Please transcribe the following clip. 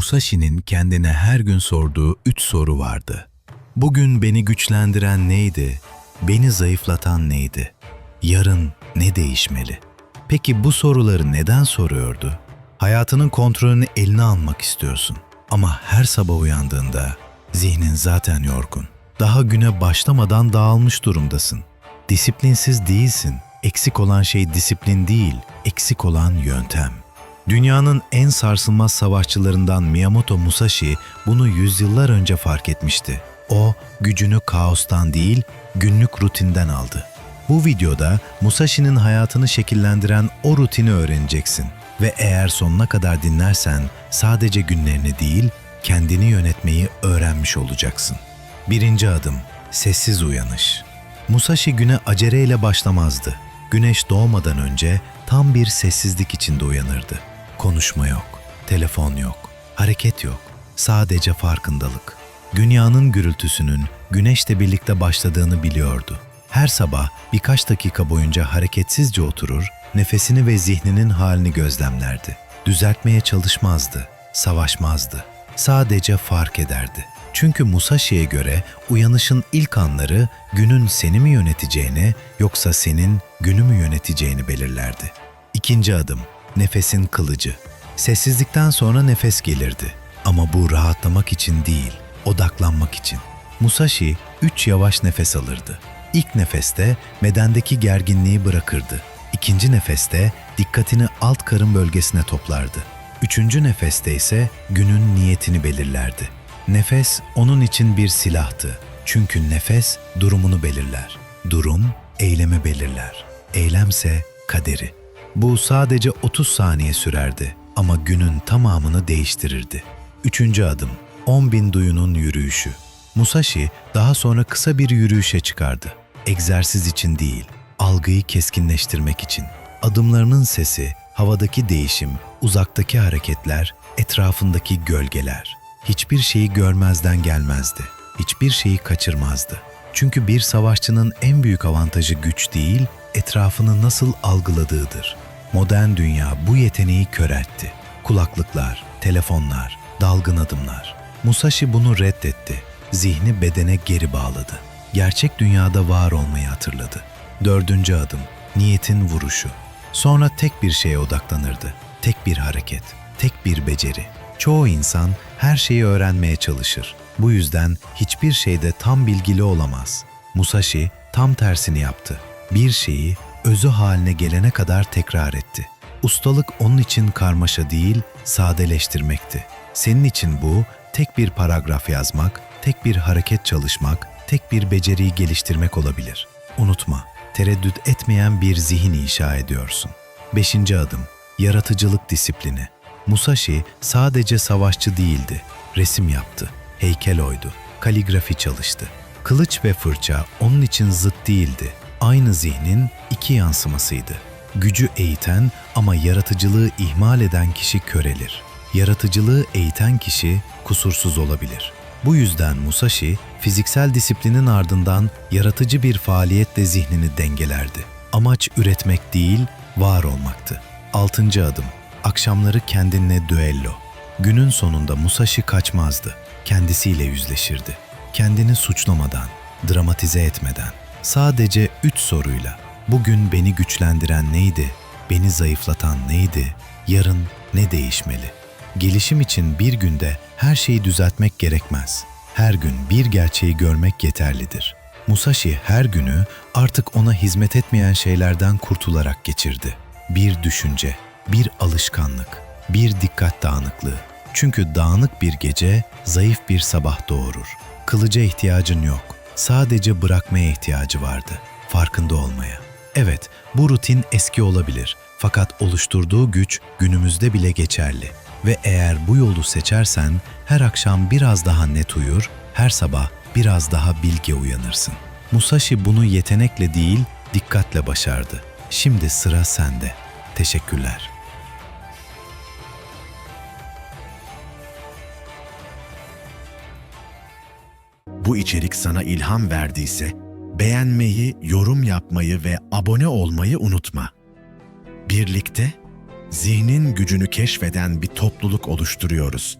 Musashi'nin kendine her gün sorduğu üç soru vardı. Bugün beni güçlendiren neydi? Beni zayıflatan neydi? Yarın ne değişmeli? Peki bu soruları neden soruyordu? Hayatının kontrolünü eline almak istiyorsun. Ama her sabah uyandığında zihnin zaten yorgun. Daha güne başlamadan dağılmış durumdasın. Disiplinsiz değilsin. Eksik olan şey disiplin değil, eksik olan yöntem. Dünyanın en sarsılmaz savaşçılarından Miyamoto Musashi bunu yüzyıllar önce fark etmişti. O, gücünü kaostan değil, günlük rutinden aldı. Bu videoda Musashi'nin hayatını şekillendiren o rutini öğreneceksin. Ve eğer sonuna kadar dinlersen sadece günlerini değil, kendini yönetmeyi öğrenmiş olacaksın. Birinci adım, sessiz uyanış. Musashi güne aceleyle başlamazdı. Güneş doğmadan önce tam bir sessizlik içinde uyanırdı. Konuşma yok, telefon yok, hareket yok. Sadece farkındalık. Dünyanın gürültüsünün güneşle birlikte başladığını biliyordu. Her sabah birkaç dakika boyunca hareketsizce oturur, nefesini ve zihninin halini gözlemlerdi. Düzeltmeye çalışmazdı, savaşmazdı. Sadece fark ederdi. Çünkü Musashi'ye göre uyanışın ilk anları günün seni mi yöneteceğini yoksa senin günü mü yöneteceğini belirlerdi. İkinci adım, nefesin kılıcı. Sessizlikten sonra nefes gelirdi. Ama bu rahatlamak için değil, odaklanmak için. Musashi üç yavaş nefes alırdı. İlk nefeste bedendeki gerginliği bırakırdı. İkinci nefeste dikkatini alt karın bölgesine toplardı. Üçüncü nefeste ise günün niyetini belirlerdi. Nefes onun için bir silahtı. Çünkü nefes durumunu belirler. Durum eylemi belirler. Eylemse kaderi. Bu sadece 30 saniye sürerdi ama günün tamamını değiştirirdi. Üçüncü adım, 10 bin duyunun yürüyüşü. Musashi daha sonra kısa bir yürüyüşe çıkardı. Egzersiz için değil, algıyı keskinleştirmek için. Adımlarının sesi, havadaki değişim, uzaktaki hareketler, etrafındaki gölgeler. Hiçbir şeyi görmezden gelmezdi. Hiçbir şeyi kaçırmazdı. Çünkü bir savaşçının en büyük avantajı güç değil, etrafını nasıl algıladığıdır. Modern dünya bu yeteneği köreltti. Kulaklıklar, telefonlar, dalgın adımlar. Musashi bunu reddetti. Zihni bedene geri bağladı. Gerçek dünyada var olmayı hatırladı. Dördüncü adım, niyetin vuruşu. Sonra tek bir şeye odaklanırdı. Tek bir hareket, tek bir beceri. Çoğu insan her şeyi öğrenmeye çalışır. Bu yüzden hiçbir şeyde tam bilgili olamaz. Musashi tam tersini yaptı. Bir şeyi özü haline gelene kadar tekrar etti. Ustalık onun için karmaşa değil, sadeleştirmekti. Senin için bu tek bir paragraf yazmak, tek bir hareket çalışmak, tek bir beceriyi geliştirmek olabilir. Unutma, tereddüt etmeyen bir zihin inşa ediyorsun. Beşinci adım, yaratıcılık disiplini. Musashi sadece savaşçı değildi, resim yaptı, heykel oydu, kaligrafi çalıştı. Kılıç ve fırça onun için zıt değildi, aynı zihnin iki yansımasıydı. Gücü eğiten ama yaratıcılığı ihmal eden kişi körelir. Yaratıcılığı eğiten kişi kusursuz olabilir. Bu yüzden Musashi, fiziksel disiplinin ardından yaratıcı bir faaliyetle zihnini dengelerdi. Amaç üretmek değil, var olmaktı. Altıncı adım, akşamları kendinle düello. Günün sonunda Musashi kaçmazdı, kendisiyle yüzleşirdi. Kendini suçlamadan, dramatize etmeden, sadece üç soruyla. Bugün beni güçlendiren neydi? Beni zayıflatan neydi? Yarın ne değişmeli? Gelişim için bir günde her şeyi düzeltmek gerekmez. Her gün bir gerçeği görmek yeterlidir. Musashi her günü artık ona hizmet etmeyen şeylerden kurtularak geçirdi. Bir düşünce, bir alışkanlık, bir dikkat dağınıklığı. Çünkü dağınık bir gece zayıf bir sabah doğurur. Kılıca ihtiyacın yok. Sadece bırakmaya ihtiyacı vardı. Farkında olmaya. Evet, bu rutin eski olabilir. Fakat oluşturduğu güç günümüzde bile geçerli. Ve eğer bu yolu seçersen her akşam biraz daha net uyur, her sabah biraz daha bilge uyanırsın. Musashi bunu yetenekle değil, dikkatle başardı. Şimdi sıra sende. Teşekkürler. Bu içerik sana ilham verdiyse beğenmeyi, yorum yapmayı ve abone olmayı unutma. Birlikte zihnin gücünü keşfeden bir topluluk oluşturuyoruz.